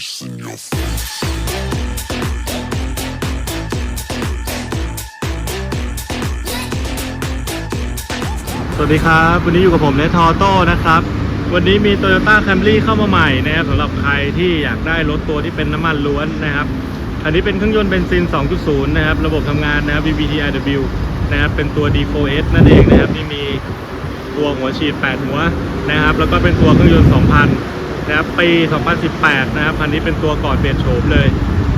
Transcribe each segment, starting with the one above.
face in your face. สวัสดีครับ วันนี้อยู่กับผมเนทอโต้นะครับ วันนี้มี Toyota Camry เข้ามาใหม่นะครับสำหรับใครที่อยากได้รถตัวที่เป็นน้ำมันล้วนนะครับ อันนี้เป็นเครื่องยนต์เบนซิน 2.0 นะครับ ระบบทำงานนะครับ VVT-iW นะครับเป็นตัว D4S นั่นเองนะครับที่มีตัวหัวฉีด 8 หัวนะครับ แล้วก็เป็นตัวเครื่องยนต์ 2,000 นะครับปี 2018 นะครับคันนี้เป็นตัวก่อนเปลี่ยนโฉมเลย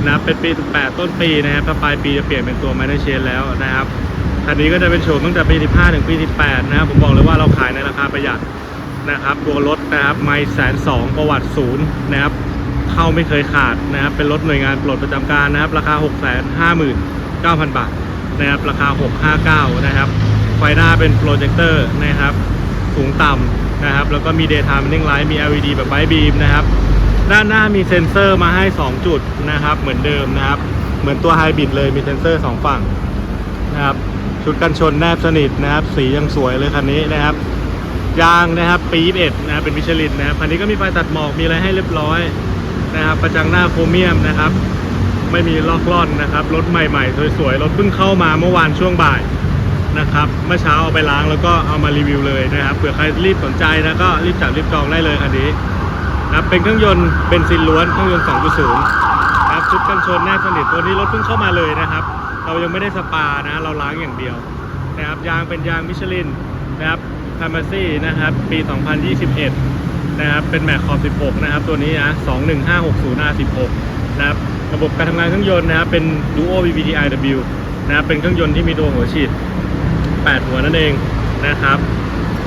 นะเป็นปี 18 ต้นปีนะครับถ้าปลายปีจะเปลี่ยนเป็นตัว Minor Change แล้วนะครับคันนี้ก็จะเป็นโฉมตั้งแต่ปี 15 ถึงปี 18 นะครับผมบอกเลยว่าเราขายในราคาประหยัดนะครับตัวรถนะครับไม่แสนสองประวัติศูนย์นะครับเข้าไม่เคยขาดนะครับเป็นรถหน่วยงานปลดประจำการนะครับราคา 6 5 9 0 0 0 บาทนะครับราคา 659 นะครับไฟหน้าเป็นโปรเจคเตอร์นะครับ สูงต่ำนะครับ แล้วก็มี daytime running light มี LED แบบไบบีมนะครับ ด้านหน้ามีเซ็นเซอร์มาให้ 2 จุดนะครับ เหมือนเดิมนะครับ เหมือนตัวไฮบริดเลยมีเซ็นเซอร์ 2 ฝั่งนะครับ ชุดกันชนแนบสนิทนะครับ สียังสวยเลยคันนี้นะครับ ยางนะครับปี21นะครับเป็นมิชลินนะครับ คันนี้ก็มีไฟตัดหมอก มีอะไรให้เรียบร้อยนะครับ ประจังหน้าโครเมียมนะครับ ไม่มีลอกล่อนนะครับ รถใหม่ๆ สวยๆ รถเพิ่งเข้ามาเมื่อวานช่วงบ่าย นะครับเมื่อเช้าเอาไปล้างแล้วก็เอามารีวิวเลยนะครับเผื่อใครรีบสนใจนะก็รีบจับรีบจองได้เลยคันนี้นะครับเป็นเครื่องยนต์เบนซินล้วนเครื่องยนต์ 2.0ครับชุดกันชนแนบสนิทตัวนี้รถเพิ่งเข้ามาเลยนะครับ เรายังไม่ได้สปานะเราล้างอย่างเดียวนะครับยางเป็นยางมิชลินนะครับคามาซี่นะครับปี 2021 นะครับเป็นแม็กขอบ 16 นะครับ ตัวนี้นะ 21560 R16 นะครับระบบการทำงานเครื่องยนต์นะครับเป็น Duo VVT-iW นะครับเป็นเครื่องยนต์ที่มีตัวหัวฉีด 8 หัวนั่นเองนะครับ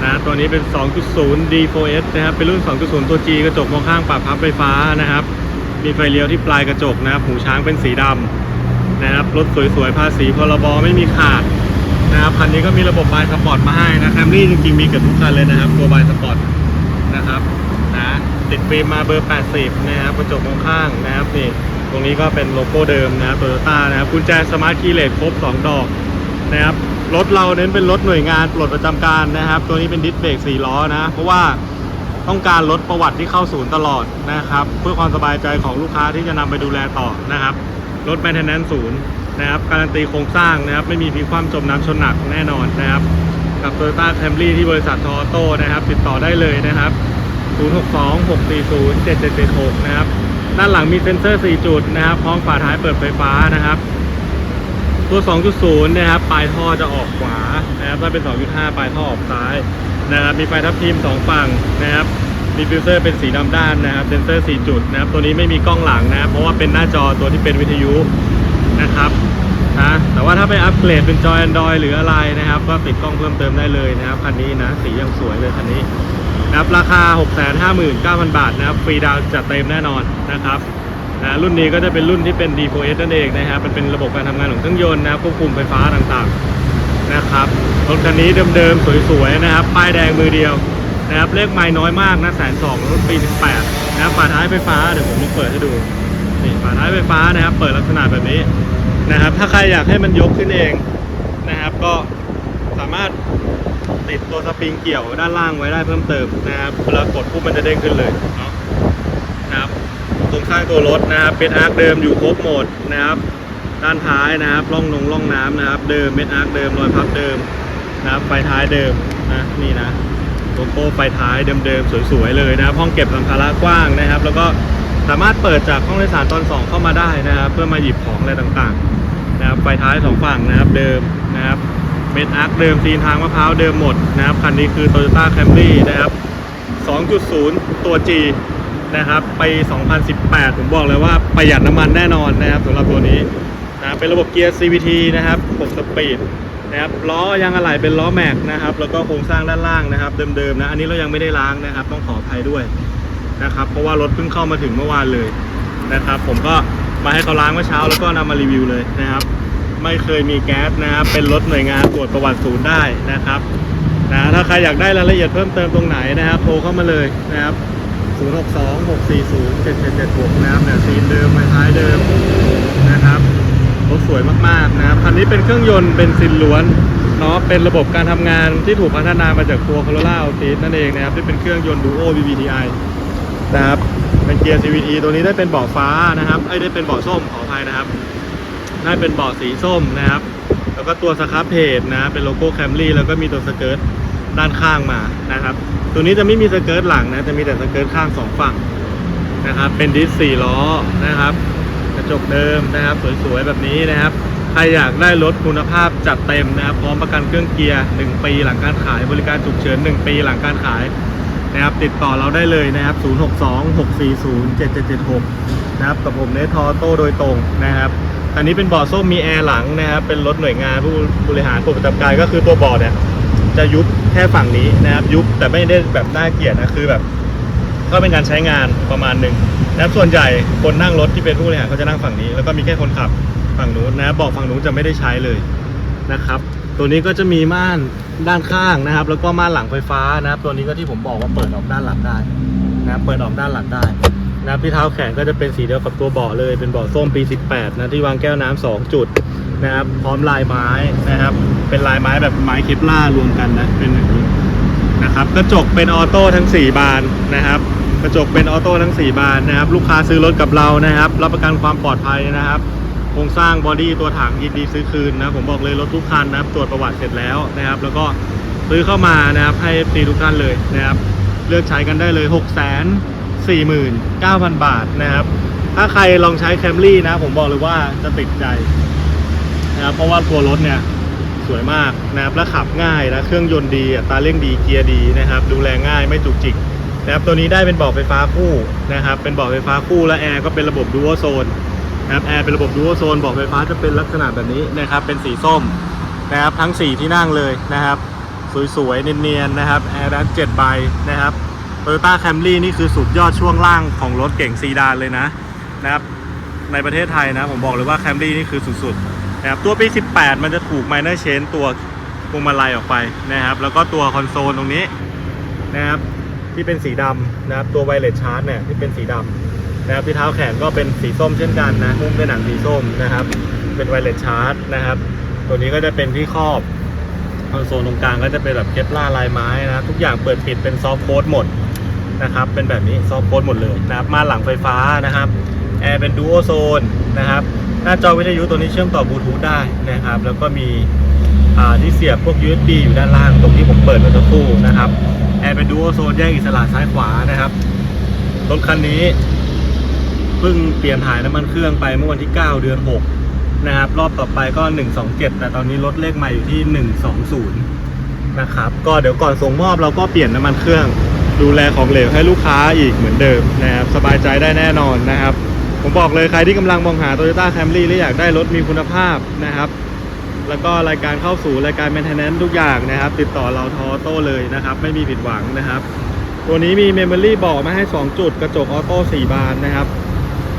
นะตัวนี้เป็น 2.0 D4S นะครับ เป็นรุ่น 2.0 ตัว G กระจกมองข้างปรับพับไฟฟ้านะครับ มีไฟเลี้ยวที่ปลายกระจกนะครับ หูช้างเป็นสีดำนะครับ รถสวยๆ ภาษีพรบไม่มีขาดนะครับ คันนี้ก็มีระบบบายสปอร์ตมาให้นะแคมรี่จริงๆ มีเกือบทุกคันเลยนะครับ ตัวบายสปอร์ตนะครับ นะ ติดฟิล์มมาเบอร์ 80 นะครับ กระจกมองข้างนะครับนี่ ตรงนี้ก็เป็นโลโก้เดิมนะครับโตโยต้านะครับ กุญแจสมาร์ทคีย์เลสครบ 2 ดอกนะครับ รถเราเน้นเป็นรถหน่วยงานปลดประจำการนะครับ ตัวนี้เป็นดิสเบรก4ล้อนะ เพราะว่าต้องการลดประวัติที่เข้าศูนย์ตลอดนะครับ เพื่อความสบายใจของลูกค้าที่จะนำไปดูแลต่อนะครับรถแมนเทนแนนศูนย์นะครับการันตีโครงสร้างนะครับ ไม่มีพลิกคว่ำจมน้ำชนหนักแน่นอนนะครับ กับ Toyota Camry ที่บริษัททอโต้นะครับ ติดต่อได้เลยนะครับ 062 640 7776 นะครับ ด้านหลังมีเซ็นเซอร์ 4 จุดนะครับ พร้อมฝาท้ายเปิดไฟฟ้านะครับ ตัว 2.0 นะครับ ปลายท่อจะออกขวานะครับถ้าเป็น 2.5 ปลายท่อออกซ้ายนะครับ มีไฟทับทิม2ฝั่งนะครับ มีฟิลเตอร์เป็นสีดำด้านนะครับ เซนเซอร์ 4 จุดนะครับ ตัวนี้ไม่มีกล้องหลังนะครับ เพราะว่าเป็นหน้าจอตัวที่เป็นวิทยุนะครับนะแต่ว่าถ้าไปอัปเกรดเป็นจอ Android หรืออะไรนะครับ ก็ติดกล้องเพิ่มเติมได้เลยนะครับ คันนี้นะ สียังสวยเลยคันนี้นะครับ ราคา 659,000 บาทนะครับ ฟรีดาวจัดเต็มแน่นอนนะครับ นะรุ่นนี้ก็จะเป็นรุ่นที่เป็น D4S นั่นเองนะครับมันเป็นระบบการทำงานของเครื่องยนต์นะครับควบคุมไฟฟ้าต่างๆนะครับรถคันนี้เดิมๆสวยๆนะครับป้ายแดงมือเดียวนะครับเลขไม้น้อยมากนะแสนสองรถปี 18นะครับฝาท้ายไฟฟ้าเดี๋ยวผมลองเปิดให้ดูนี่ฝาท้ายไฟฟ้านะครับ เปิดลักษณะแบบนี้นะครับ ถ้าใครอยากให้มันยกขึ้นเองนะครับ ก็สามารถติดตัวสปริงเกี่ยวด้านล่างไว้ได้เพิ่มเติมนะครับเวลากดปุ๊บมันจะเด้งขึ้นเลยเนาะนะครับ โครงสร้างตัวรถนะครับเป็นอาร์คเดิมอยู่ครบหมดนะครับด้านท้ายนะครับร่องนงร่องน้ำนะครับ เดิมเม็ดอาร์คเดิมรอยพับเดิมนะครับไฟท้ายเดิมนะนี่นะโลโก้ไฟท้ายเดิมๆสวยๆเลยนะครับห้องเก็บสัมภาระกว้างนะครับ แล้วก็สามารถเปิดจากห้องโดยสารตอน 2 เข้ามาได้นะครับ เพื่อมาหยิบของอะไรต่างๆนะครับไฟท้ายสองฝั่งนะครับเดิมนะครับเม็ดอาร์คเดิมซีนทางมะพร้าวเดิมหมดนะครับคันนี้คือ Toyota Camry นะครับ2.0 ตัว G นะครับปี2018 ผมบอกเลยว่าประหยัดน้ำมันแน่นอนนะครับสำหรับตัวนี้นะเป็นระบบเกียร์ CVT นะครับ6สปีดนะครับล้อยางอะไหล่เป็นล้อแม็กนะครับ แล้วก็โครงสร้างด้านล่างนะครับ เดิมๆนะอันนี้เรายังไม่ได้ล้างนะครับ ต้องขออภัยด้วยนะครับเพราะว่ารถเพิ่งเข้ามาถึงเมื่อวานเลยนะครับ ผมก็มาให้เขาล้างเมื่อเช้าแล้วก็นำมารีวิวเลยนะครับ ไม่เคยมีแก๊สนะครับเป็นรถหน่วยงานตรวจประวัติศูนย์ได้นะครับนะถ้าใครอยากได้รายละเอียดเพิ่มเติมตรงไหนนะครับ โทรเข้ามาเลยนะครับ 062 640 7776นะครับเนี่ยซีนเดิมไม้ท้ายเดิมนะครับรถสวยมากๆนะครับคันนี้เป็นเครื่องยนต์เป็นซินล้วนเนาะเป็นระบบการทำงานที่ถูกพัฒนามาจากตัว Corolla Altis นั่นเองนะครับที่เป็นเครื่องยนต์ Duo VVTi นะครับเป็นเกียร์ CVT ตัวนี้ได้เป็นเบาะฟ้านะครับไอ้ได้เป็นเบาะส้มขออภัยนะครับได้เป็นเบาะสีส้มนะครับ แล้วก็ตัวสครับเพจนะเป็นโลโก้แคมรี่แล้วก็มีตัวสเกิร์ต ด้านข้างมานะครับ ตัวนี้จะไม่มีสเกิร์ตหลังนะจะมีแต่สเกิร์ตข้างสองฝั่งนะครับ เป็นดิสสี่ล้อนะครับ กระจกเดิมนะครับ สวยๆแบบนี้นะครับใครอยากได้รถคุณภาพจัดเต็มนะครับ พร้อมประกันเครื่องเกียร์ 1 ปีหลังการขายบริการฉุกเฉิน 1 ปีหลังการขายนะครับ ติดต่อเราได้เลยนะครับ 062-640-7776 นะครับกับผมเนทอโต้โดยตรงนะครับอันนี้เป็นบาะส้มมีแอร์หลังนะครับ เป็นรถหน่วยงานผู้บริหารผู้ประจำการก็คือตัวเบาะเนี่ยจะยุบ ค่ฝั่งนี้นะครับยุบแต่ไม่ได้แบบน่าเกลียดนะคือแบบก็เป็นการใช้งานประมาณหนึ่งนะครับส่วนใหญ่คนนั่งรถที่เป็นผู้บริหารเขาจะนั่งฝั่งนี้ แล้วก็มีแค่คนขับฝั่งนู้นนะบอกฝั่งนู้นจะไม่ได้ใช้เลยนะครับ ตัวนี้ก็จะมีม่านด้านข้างนะครับ แล้วก็ม่านหลังไฟฟ้านะครับ ตัวนี้ก็ที่ผมบอกว่าเปิดออกด้านหลังได้นะครับเปิดออกด้านหลังได้นะครับที่เท้าแขนก็จะเป็นสีเดียวกับตัวเบาะเลยเป็นเบาะส้มปี 18นะที่วางแก้วน้ำสองจุด นะครับ พร้อมลายไม้นะครับ เป็นลายไม้แบบไม้เคปล่ารวมกันนะเป็นอย่างนี้นะครับกระจกเป็นออโต้ทั้ง 4 บานนะครับ กระจกเป็นออโต้ทั้ง 4 บานนะครับ ลูกค้าซื้อรถกับเรานะครับ รับประกันความปลอดภัยนะครับโครงสร้างบอดี้ตัวถังยินดีซื้อคืนนะผมบอกเลยรถทุกคันนะครับตรวจประวัติเสร็จแล้วนะครับ แล้วก็ซื้อเข้ามานะครับให้ฟรีทุกท่านเลยนะครับ เลือกใช้กันได้เลย 6 4 9 0 0 0 บาทนะครับ ถ้าใครลองใช้แคมรี่นะผมบอกเลยว่าจะติดใจ นะครับเพราะว่าตัวรถเนี่ยสวยมากนะครับและขับง่ายนะเครื่องยนต์ดีอัตราเร่งดีเกียร์ดีนะครับ ดูแลง่ายไม่จุกจิกนะครับตัวนี้ได้เป็นเบาะไฟฟ้าคู่นะครับ เป็นเบาะไฟฟ้าคู่และแอร์ก็เป็นระบบดูโอโซนนะครับแอร์เป็นระบบดูโอโซนเบาะไฟฟ้าจะเป็นลักษณะแบบนี้นะครับ เป็นสีส้มนะครับทั้ง 4 ที่นั่งเลยนะครับ สวยๆเนียนๆนะครับแอร์ด้าน7ใบนะครับโตโยต้าแคมรี่นี่คือสุดยอดช่วงล่างของรถเก่งซีดานเลยนะนะครับในประเทศไทยนะผมบอกเลยว่าแคมรี่นี่คือสุดๆ นะครับตัวปี 18 มันจะถูกไมเนอร์เชนตัวพวงมาลัยออกไปนะครับ แล้วก็ตัวคอนโซลตรงนี้นะครับที่เป็นสีดำนะครับตัวไวเลสชาร์จเนี่ยที่เป็นสีดำนะครับที่เท้าแขนก็เป็นสีส้มเช่นกันนะหุ้มด้วยหนังสีส้มนะครับ เป็นไวเลสชาร์จนะครับ ตัวนี้ก็จะเป็นที่ครอบคอนโซลตรงกลางก็จะเป็นแบบเคปล่าลายไม้นะทุกอย่างเปิดปิดเป็นซอฟต์โค้ดหมดนะครับ เป็นแบบนี้ซอฟต์โค้ดหมดเลยนะครับมาหลังไฟฟ้านะครับ แอร์เป็นดูโอโซนนะครับ หน้าจอวิทยุตัวนี้เชื่อมต่อบลูทูธได้นะครับ แล้วก็มีที่เสียบพวก USB อยู่ด้านล่างตรงที่ผมเปิดเมื่อสักครู่นะครับ แอร์เป็นดูโอโซนแยกอิสระซ้ายขวานะครับ รถคันนี้เพิ่งเปลี่ยนถ่ายน้ำมันเครื่องไปเมื่อวันที่ 9 เดือน 6 นะครับ รอบต่อไปก็ 127 แต่ตอนนี้รถเลขใหม่อยู่ที่ 120 นะครับ ก็เดี๋ยวก่อนส่งมอบเราก็เปลี่ยนน้ำมันเครื่อง ดูแลของเหลวให้ลูกค้าอีกเหมือนเดิมนะครับ สบายใจได้แน่นอนนะครับ ผมบอกเลยใครที่กำลังมองหา Toyota Camry และอยากได้รถมีคุณภาพนะครับ แล้วก็รายการเข้าสู่รายการ Maintenance ทุกอย่างนะครับ ติดต่อเราทอโต้เลยนะครับ ไม่มีผิดหวังนะครับ ตัวนี้มี Memory บอกมาให้ 2 จุด กระจกออโต้4บานนะครับ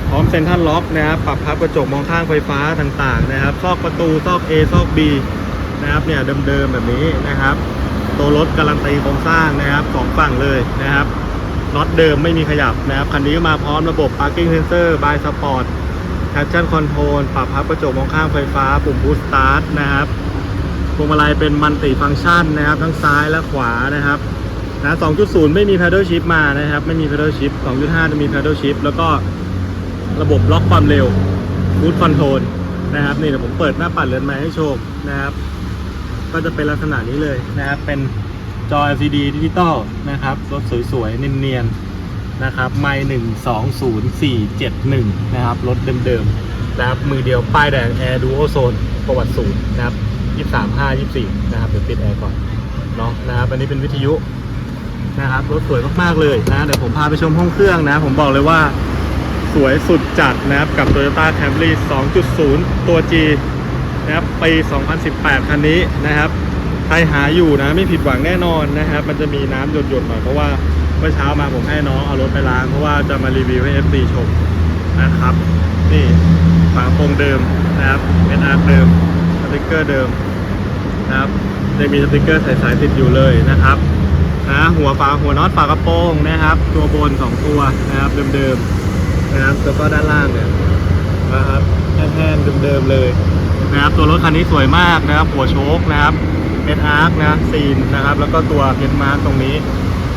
พร้อมเซ็นทรัลล็อกนะครับปรับพับกระจกมองข้างไฟฟ้าต่างๆนะครับ ซอกประตูซอก A ซอก B นะครับเนี่ยเดิมๆแบบนี้นะครับ ตัวรถการันตีโครงสร้างนะครับสองฝั่งเลยนะครับ น็อตเดิมไม่มีขยับนะครับคันนี้ก็มาพร้อมระบบ parking sensor by sport traction control ปรับพับกระจกมองข้างไฟฟ้า ปุ่ม boost start นะครับพวงมาลัยเป็นมันติฟังก์ชันนะครับ ทั้งซ้ายและขวานะครับนะ2.0 ไม่มี paddle shift มานะครับ ไม่มี paddle shift 2.5 จะมี paddle shift แล้วก็ระบบล็อกความเร็ว cruise control นะครับนี่เดี๋ยวผมเปิดหน้าปัดเรือนไม้ให้ชมนะครับ ก็จะเป็นลักษณะนี้เลยนะครับเป็น จอ LCD ดิจิตอลนะครับ รถสวยๆ เนียนๆ นะครับ ไม่หนึ่งสองศูนย์สี่เจ็ดหนึ่งนะครับ รถเดิมๆ นะครับ มือเดียว ป้ายแดง Air Duo Zone ประวัติศูนย์นะครับยี่สามห้ายี่สี่นะครับ เดี๋ยวปิดแอร์ก่อน เนาะนะครับ อันนี้เป็นวิทยุนะครับ รถสวยมากๆ เลยนะ เดี๋ยวผมพาไปชมห้องเครื่องนะ ผมบอกเลยว่าสวยสุดจัดนะครับ กับ Toyota Camry 2.0 ตัว G นะครับ ปี 2018 คันนี้นะครับ ใครหาอยู่นะไม่ผิดหวังแน่นอนนะครับ มันจะมีน้ำหยดๆหน่อยเพราะว่าเมื่อเช้ามาผมให้น้องเอารถไปล้างเพราะว่าจะมารีวิวให้ FC ชมนะครับ นี่ฝาโปรงเดิมนะครับเป็นอาร์เดิมสติกเกอร์เดิมนะครับจะมีสติกเกอร์ใสๆติดอยู่เลยนะครับนะหัวฝาหัวน็อตฝากระโปรงนะครับ ตัวบนสองตัวนะครับเดิมๆนะครับแล้วก็ด้านล่างเนี่ยนะครับแห้งๆเดิมๆเลยนะครับตัวรถคันนี้สวยมากนะครับ หัวโชคนะครับ เม็ดอาร์คนะซีนนะครับ แล้วก็ตัวเพนมาร์ตรงนี้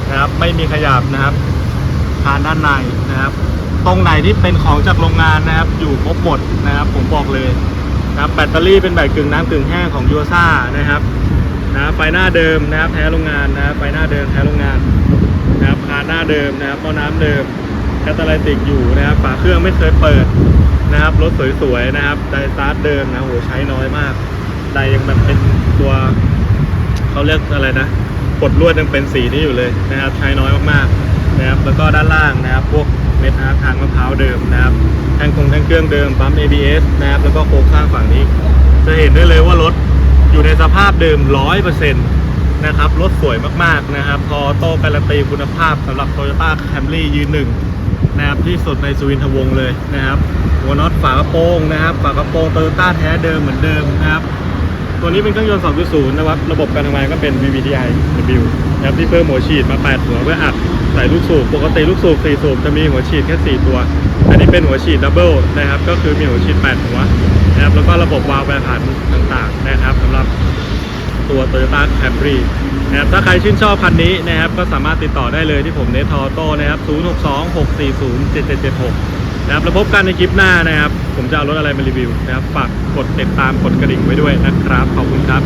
นะครับ ไม่มีขยับนะครับคานด้านในนะครับ ตรงไหนที่เป็นของจากโรงงานนะครับ อยู่ครบหมดนะครับ ผมบอกเลยนะครับแบตเตอรี่เป็นแบบกึ่งน้ำกึ่งแห้งของยูซ่านะครับนะไฟหน้าเดิมนะครับแท้โรงงานนะครับไฟหน้าเดิมแท้โรงงานนะครับคานหน้าเดิมนะครับหม้อน้ำเดิมแคตตาไลติกอยู่นะครับ ฝาเครื่องไม่เคยเปิดนะครับรถสวยๆนะครับไดสตาร์ทเดิมนะโหใช้น้อยมากไดยังแบบเป็นตัว เขาเรียกอะไรนะกดลวดยังเป็นสีนี้อยู่เลยนะครับใช้น้อยมากๆนะครับแล้วก็ด้านล่างนะครับ พวกเม็ดอาร์ทางมะพร้าวเดิมนะครับแท่งคงแท่งเครื่องเดิมปั๊ม ABS นะครับแล้วก็โครงสร้างฝั่งนี้ จะเห็นได้เลยว่ารถอยู่ในสภาพเดิม 100%นะครับรถสวยมากๆนะครับพอโต้การันตีคุณภาพสำหรับ Toyota Camry ยืนหนึ่งนะครับที่สุดในสุวินทวงศ์เลยนะครับหัวน็อตฝากระโปรงนะครับฝากระโปรง Toyota แท้เดิมเหมือนเดิมนะครับ ตัวนี้เป็นเครื่องยนต์ 2.0 นะครับ ระบบการทำงานก็เป็น VVTi W นะครับที่เพิ่มหัวฉีดมา 8 หัวเพื่ออัดใส่ลูกสูบ ปกติลูกสูบ 4 สูบจะมีหัวฉีดแค่ 4 ตัว อันนี้เป็นหัวฉีดดับเบิลนะครับ ก็คือมีหัวฉีด 8 หัวนะครับ แล้วก็ระบบวาล์วแปรผันต่างๆ นะครับสำหรับตัว Toyota Camry นะครับ ถ้าใครชื่นชอบคันนี้นะครับ ก็สามารถติดต่อได้เลยที่ผมเนทอโต้นะครับ 0626407776 นะครับแล้วพบกันในคลิปหน้านะครับ ผมจะเอารถอะไรมารีวิวนะครับ ฝากกดติดตามกดกระดิ่งไว้ด้วยนะครับ ขอบคุณครับ